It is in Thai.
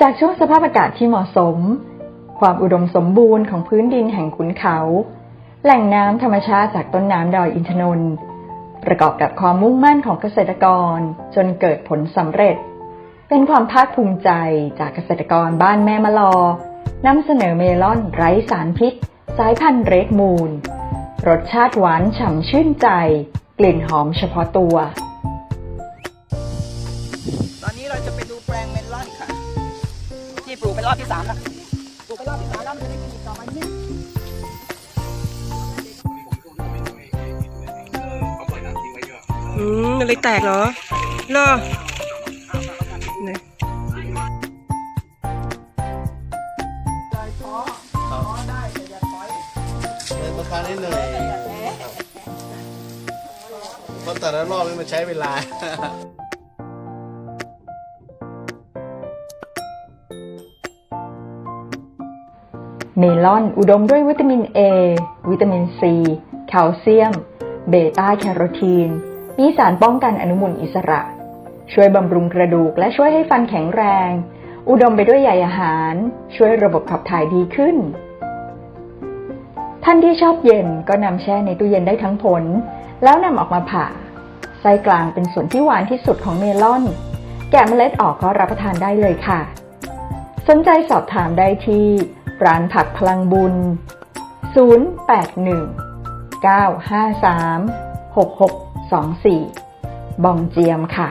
จากช่วงสภาพอากาศที่เหมาะสม ความอุดมสมบูรณ์ของพื้นดินแห่งขุนเขา แหล่งน้ำธรรมชาติจากต้นน้ำดอยอินทนนท์ประกอบกับความมุ่งมั่นของเกษตรกรจนเกิดผลสำเร็จ เป็นความภาคภูมิใจจากเกษตรกรบ้านแม่มะลอนำเสนอเมลอนไร้สารพิษ สายพันธุ์เรดมูนรสชาติหวานฉ่ำชื่นใจ กลิ่นหอมเฉพาะตัว ที่ปลูกเป็นรอบที่สามแล้วปลูกเป็นรอบที่สามแล้วมันจะได้กินอีกต่อไปนี้อืมมันเลยแตกเหรอเหรอไหนเป็นราคานิดหน่อยเพราะแต่ละรอบนี่มันใช้เวลา เมลอนอุดมด้วยวิตามิน A วิตามิน C แคลเซียม เบต้าแคโรทีน มีสารป้องกันอนุมูลอิสระ ช่วยบำรุงกระดูกและช่วยให้ฟันแข็งแรง อุดมไปด้วยใยอาหาร ช่วยระบบขับถ่ายดีขึ้น ท่านที่ชอบเย็นก็นำแช่ในตู้เย็นได้ทั้งผล แล้วนำออกมาผ่า ไส้กลางเป็นส่วนที่หวานที่สุดของเมลอน แกะเมล็ดออกก็รับประทานได้เลยค่ะ สนใจสอบถามได้ที่ ร้านผักพลังบุญ 081 953 6624 บองเจียมค่ะ